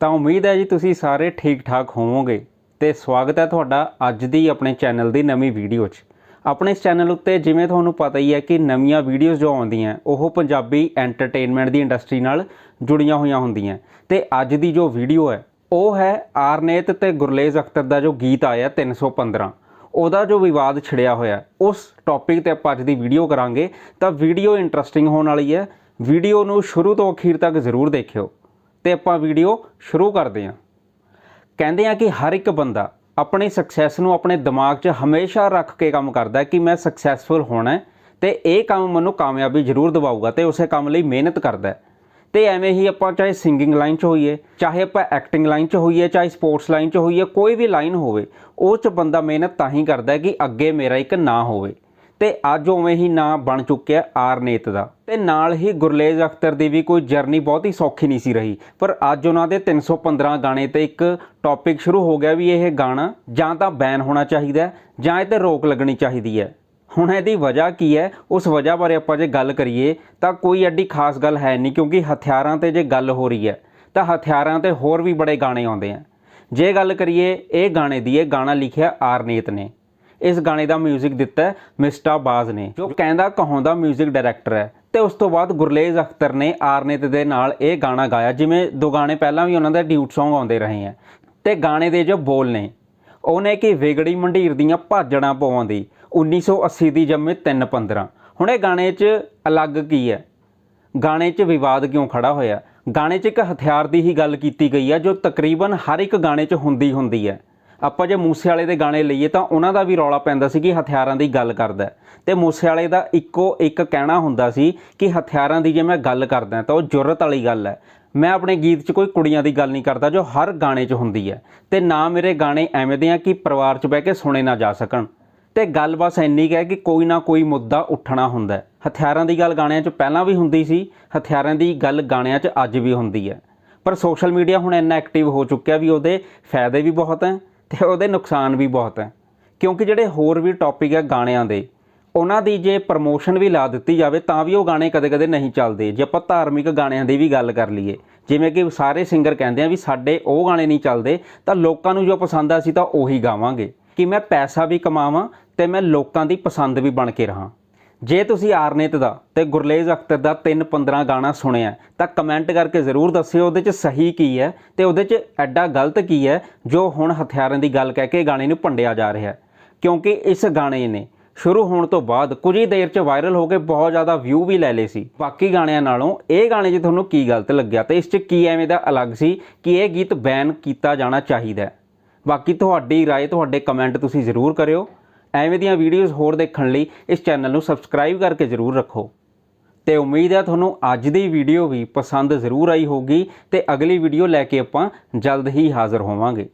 ਤਾਂ ਉਮੀਦ ਹੈ ਜੀ ਤੁਸੀਂ ਸਾਰੇ ਠੀਕ ਠਾਕ ਹੋਵੋਗੇ ਤੇ ਸਵਾਗਤ ਹੈ ਤੁਹਾਡਾ ਅੱਜ ਦੀ ਆਪਣੇ ਚੈਨਲ ਦੀ ਨਵੀਂ ਵੀਡੀਓ 'ਚ। ਆਪਣੇ ਇਸ ਚੈਨਲ ਉੱਤੇ ਜਿਵੇਂ ਤੁਹਾਨੂੰ ਪਤਾ ਹੀ ਹੈ ਕਿ ਨਵੀਆਂ ਵੀਡੀਓਜ਼ ਜੋ ਆਉਂਦੀਆਂ, ਉਹ ਪੰਜਾਬੀ ਐਂਟਰਟੇਨਮੈਂਟ ਦੀ ਇੰਡਸਟਰੀ ਨਾਲ ਜੁੜੀਆਂ ਹੋਈਆਂ ਹੁੰਦੀਆਂ। ਤੇ ਅੱਜ ਦੀ ਜੋ ਵੀਡੀਓ ਹੈ, ਉਹ ਹੈ ਆਰਨੇਤ ਤੇ ਗੁਰਲੇਜ਼ ਅਖਤਰ ਦਾ ਜੋ ਗੀਤ ਆਇਆ 315 ਉਹਦਾ ਜੋ ਵਿਵਾਦ ਛਿੜਿਆ ਹੋਇਆ, ਉਸ ਟੌਪਿਕ ਤੇ ਆਪਾਂ ਅੱਜ ਦੀ ਵੀਡੀਓ ਕਰਾਂਗੇ। ਤਾਂ ਵੀਡੀਓ ਇੰਟਰਸਟਿੰਗ ਹੋਣ ਵਾਲੀ ਹੈ। ਵੀਡੀਓ ਨੂੰ ਸ਼ੁਰੂ ਤੋਂ ਅਖੀਰ ਤੱਕ ਜ਼ਰੂਰ ਦੇਖਿਓ। ਤੇ ਆਪਾਂ ਵੀਡੀਓ ਸ਼ੁਰੂ ਕਰਦੇ ਹਾਂ। ਕਹਿੰਦੇ ਆ ਕਿ ਹਰ ਇੱਕ ਬੰਦਾ ਆਪਣੀ ਸਕਸੈਸ ਨੂੰ ਆਪਣੇ ਦਿਮਾਗ 'ਚ ਹਮੇਸ਼ਾ ਰੱਖ ਕੇ ਕੰਮ ਕਰਦਾ ਕਿ ਮੈਂ ਸਕਸੈਸਫੁਲ ਹੋਣਾ ਹੈ ਤੇ ਇਹ ਕੰਮ ਮੈਨੂੰ ਕਾਮਯਾਬੀ ਜ਼ਰੂਰ ਦਿਵਾਊਗਾ ਤੇ ਉਸੇ ਕੰਮ ਲਈ ਮਿਹਨਤ ਕਰਦਾ ਹੈ। ਤੇ ਐਵੇਂ ਹੀ ਆਪਾਂ ਚਾਹੇ ਸਿੰਗਿੰਗ ਲਾਈਨ 'ਚ ਹੋਈਏ, ਚਾਹੇ ਆਪਾਂ ਐਕਟਿੰਗ ਲਾਈਨ 'ਚ ਹੋਈਏ, ਚਾਹੇ ਸਪੋਰਟਸ ਲਾਈਨ 'ਚ ਹੋਈਏ, ਕੋਈ ਵੀ ਲਾਈਨ ਹੋਵੇ, ਉਹ 'ਚ ਬੰਦਾ ਮਿਹਨਤ ਤਾਂ ਹੀ ਕਰਦਾ ਕਿ ਅੱਗੇ ਮੇਰਾ ਇੱਕ ਨਾਂ ਹੋਵੇ। ਤੇ ਅੱਜ ਉਵੇਂ ਹੀ ਨਾਂ ਬਣ ਚੁੱਕਿਆ ਆਰਨੇਤ ਦਾ। ਤੇ ਨਾਲ ਹੀ ਗੁਰਲੇਜ਼ ਅਖਤਰ ਦੀ ਵੀ ਕੋਈ ਜਰਨੀ ਬਹੁਤ ਹੀ ਸੌਖੀ ਨਹੀਂ ਸੀ ਰਹੀ। ਪਰ ਅੱਜ ਉਹਨਾਂ ਦੇ 315 ਗਾਣੇ ਤੇ ਇੱਕ ਟੌਪਿਕ ਸ਼ੁਰੂ ਹੋ ਗਿਆ ਵੀ ਇਹ ਗਾਣਾ ਜਾਂ ਤਾਂ ਬੈਨ ਹੋਣਾ ਚਾਹੀਦਾ ਜਾਂ ਇਹ ਤੇ ਰੋਕ ਲੱਗਣੀ ਚਾਹੀਦੀ ਹੈ। ਹੁਣ ਇਹਦੀ ਵਜ੍ਹਾ ਕੀ ਹੈ? ਉਸ ਵਜ੍ਹਾ ਬਾਰੇ ਆਪਾਂ ਜੇ ਗੱਲ ਕਰੀਏ ਤਾਂ ਕੋਈ ਐਡੀ ਖਾਸ ਗੱਲ ਹੈ ਨਹੀਂ ਕਿਉਂਕਿ ਹਥਿਆਰਾਂ ਤੇ ਜੇ ਗੱਲ ਹੋ ਰਹੀ ਹੈ ਤਾਂ ਹਥਿਆਰਾਂ ਤੇ ਹੋਰ ਵੀ ਬੜੇ ਗਾਣੇ ਆਉਂਦੇ ਆ। ਜੇ ਗੱਲ ਕਰੀਏ ਇਹ ਗਾਣੇ ਦੀ, ਇਹ ਗਾਣਾ ਲਿਖਿਆ ਆਰਨੀਤ ਨੇ। ਇਸ ਗਾਣੇ ਦਾ 뮤직 ਦਿੱਤਾ ਹੈ ਮਿਸਟਾ ਬਾਜ਼ ਨੇ ਜੋ ਕਹਿੰਦਾ ਕਹਾਉਂਦਾ 뮤직 ਡਾਇਰੈਕਟਰ ਹੈ ਤੇ ਉਸ ਤੋਂ ਬਾਅਦ ਗੁਰਲੇਜ਼ ਅਖਤਰ ਨੇ ਆਰਨੇਤ ਦੇ ਨਾਲ ਇਹ ਗਾਣਾ ਗਾਇਆ ਜਿਵੇਂ ਦੋ ਗਾਣੇ ਪਹਿਲਾਂ ਵੀ ਉਹਨਾਂ ਦੇ ਡਿਊਟ Song ਆਉਂਦੇ ਰਹੇ ਆ ਤੇ ਗਾਣੇ ਦੇ ਜੋ ਬੋਲ ਨੇ ਉਹਨੇ ਕਿ ਵਿਗੜੀ ਮੰਡੀਰ ਦੀਆਂ ਭਾਜੜਾਂ ਪਵਾਉਂਦੀ 1980 ਦੀ ਜੰਮੇ 315 ਹੁਣ ਇਹ ਗਾਣੇ 'ਚ ਅਲੱਗ ਕੀ ਹੈ ਗਾਣੇ 'ਚ ਵਿਵਾਦ ਕਿਉਂ ਖੜਾ ਹੋਇਆ ਗਾਣੇ 'ਚ ਇੱਕ ਹਥਿਆਰ ਦੀ ਹੀ ਗੱਲ ਕੀਤੀ ਗਈ ਹੈ ਜੋ ਤਕਰੀਬਨ ਹਰ ਇੱਕ ਗਾਣੇ 'ਚ ਹੁੰਦੀ ਹੁੰਦੀ ਹੈ ਆਪਾਂ ਜੇ ਮੂਸੇ ਵਾਲੇ ਦੇ ਗਾਣੇ ਲਈਏ ਤਾਂ ਉਹਨਾਂ ਦਾ ਵੀ ਰੌਲਾ ਪੈਂਦਾ ਸੀ ਕਿ ਹਥਿਆਰਾਂ ਦੀ ਗੱਲ ਕਰਦਾ ਹੈ। ਤੇ ਮੂਸੇ ਵਾਲੇ ਦਾ ਇੱਕੋ ਇੱਕ ਕਹਿਣਾ ਹੁੰਦਾ ਸੀ ਕਿ ਹਥਿਆਰਾਂ ਦੀ ਜੇ ਮੈਂ ਗੱਲ ਕਰਦਾ ਤਾਂ ਉਹ ਜੁਰਤ ਵਾਲੀ ਗੱਲ ਹੈ। ਮੈਂ ਆਪਣੇ ਗੀਤ 'ਚ ਕੋਈ ਕੁੜੀਆਂ ਦੀ ਗੱਲ ਨਹੀਂ ਕਰਦਾ ਜੋ ਹਰ ਗਾਣੇ 'ਚ ਹੁੰਦੀ ਹੈ। ਤੇ ਨਾ ਮੇਰੇ ਗਾਣੇ ਐਵੇਂ ਦੇ ਆ ਕਿ ਪਰਿਵਾਰ 'ਚ ਬਹਿ ਕੇ ਸੁਣੇ ਨਾ ਜਾ ਸਕਣ। ਤੇ ਗੱਲ ਬਸ ਇੰਨੀ ਕੁ ਹੈ ਕਿ ਕੋਈ ਨਾ ਕੋਈ ਮੁੱਦਾ ਉੱਠਣਾ ਹੁੰਦਾ ਹਥਿਆਰਾਂ ਦੀ ਗੱਲ ਗਾਣਿਆਂ 'ਚ ਪਹਿਲਾਂ ਵੀ ਹੁੰਦੀ ਸੀ, ਹਥਿਆਰਾਂ ਦੀ ਗੱਲ ਗਾਣਿਆਂ 'ਚ ਅੱਜ ਵੀ ਹੁੰਦੀ ਹੈ। ਪਰ ਸੋਸ਼ਲ ਮੀਡੀਆ ਹੁਣ ਇੰਨਾ ਐਕਟਿਵ ਹੋ ਚੁੱਕਿਆ ਵੀ ਉਹਦੇ ਫਾਇਦੇ ਵੀ ਬਹੁਤ ਹੈ। ਤੇ ਉਹਦੇ ਨੁਕਸਾਨ ਵੀ ਬਹੁਤ ਹੈ। ਕਿਉਂਕਿ ਜਿਹੜੇ ਹੋਰ ਵੀ ਟੌਪਿਕ ਹੈ ਗਾਣਿਆਂ ਦੇ, ਉਹਨਾਂ ਦੀ ਜੇ ਪ੍ਰਮੋਸ਼ਨ ਵੀ ਲਾ ਦਿੱਤੀ ਜਾਵੇ, ਤਾਂ ਵੀ ਉਹ ਗਾਣੇ ਕਦੇ-ਕਦੇ ਨਹੀਂ ਚੱਲਦੇ। ਜੇ ਆਪਾਂ ਧਾਰਮਿਕ ਗਾਣਿਆਂ ਦੀ ਵੀ ਗੱਲ ਕਰ ਲਈਏ, ਜਿਵੇਂ ਕਿ ਸਾਰੇ ਸਿੰਗਰ ਕਹਿੰਦੇ ਆ ਵੀ ਸਾਡੇ ਉਹ ਗਾਣੇ ਨਹੀਂ ਚੱਲਦੇ, ਤਾਂ ਲੋਕਾਂ ਨੂੰ ਜੋ ਪਸੰਦ ਆ ਸੀ ਤਾਂ ਉਹੀ ਗਾਵਾਂਗੇ। ਕਿ ਮੈਂ ਪੈਸਾ ਵੀ ਕਮਾਵਾਂ ਤੇ ਮੈਂ ਲੋਕਾਂ ਦੀ ਪਸੰਦ ਵੀ ਬਣ ਕੇ ਰਹਾ। ਜੇ ਤੁਸੀਂ ਆਰਨੇਤ ਦਾ ਤੇ ਗੁਰਲੇਜ਼ ਅਖਤਰ ਦਾ 315 ਗਾਣਾ ਸੁਣਿਆ ਤਾਂ ਕਮੈਂਟ ਕਰਕੇ ਜ਼ਰੂਰ ਦੱਸਿਓ ਉਹਦੇ 'ਚ ਸਹੀ ਕੀ ਹੈ ਤੇ ਉਹਦੇ 'ਚ ਐਡਾ ਗਲਤ ਕੀ ਹੈ ਜੋ ਹੁਣ ਹਥਿਆਰਾਂ ਦੀ ਗੱਲ ਕਹਿ ਕੇ ਗਾਣੇ ਨੂੰ ਭੰਡਿਆ ਜਾ ਰਿਹਾ ਹੈ ਕਿਉਂਕਿ ਇਸ ਗਾਣੇ ਨੇ ਸ਼ੁਰੂ ਹੋਣ ਤੋਂ ਬਾਅਦ ਕੁਝ ਹੀ ਦੇਰ 'ਚ ਵਾਇਰਲ ਹੋ ਕੇ ਬਹੁਤ ਜ਼ਿਆਦਾ ਵਿਊ ਵੀ ਲੈ ਲਏ ਸੀ ਬਾਕੀ ਗਾਣਿਆਂ ਨਾਲੋਂ ਇਹ ਗਾਣੇ 'ਚ ਤੁਹਾਨੂੰ ਕੀ ਗਲਤ ਲੱਗਿਆ ਤੇ ਇਸ 'ਚ ਕੀ ਐਵੇਂ ਦਾ ਅਲੱਗ ਸੀ ਕਿ ਇਹ ਗੀਤ ਬੈਨ ਕੀਤਾ ਜਾਣਾ ਚਾਹੀਦਾ ਹੈ ਬਾਕੀ ਤੁਹਾਡੀ رائے ਤੁਹਾਡੇ ਕਮੈਂਟ ਤੁਸੀਂ ਜ਼ਰੂਰ ਕਰਿਓ ਐਵੇਂ ਦੀਆਂ ਵੀਡੀਓਜ਼ ਹੋਰ ਦੇਖਣ ਲਈ ਇਸ ਚੈਨਲ ਨੂੰ ਸਬਸਕ੍ਰਾਈਬ ਕਰਕੇ ਜ਼ਰੂਰ ਰੱਖੋ। ਤੇ ਉਮੀਦ ਹੈ ਤੁਹਾਨੂੰ ਅੱਜ ਦੀ ਵੀਡੀਓ ਵੀ ਪਸੰਦ ਜ਼ਰੂਰ ਆਈ ਹੋਊਗੀ ਤੇ ਅਗਲੀ ਵੀਡੀਓ ਲੈ ਕੇ ਆਪਾਂ ਜਲਦ ਹੀ ਹਾਜ਼ਰ ਹੋਵਾਂਗੇ।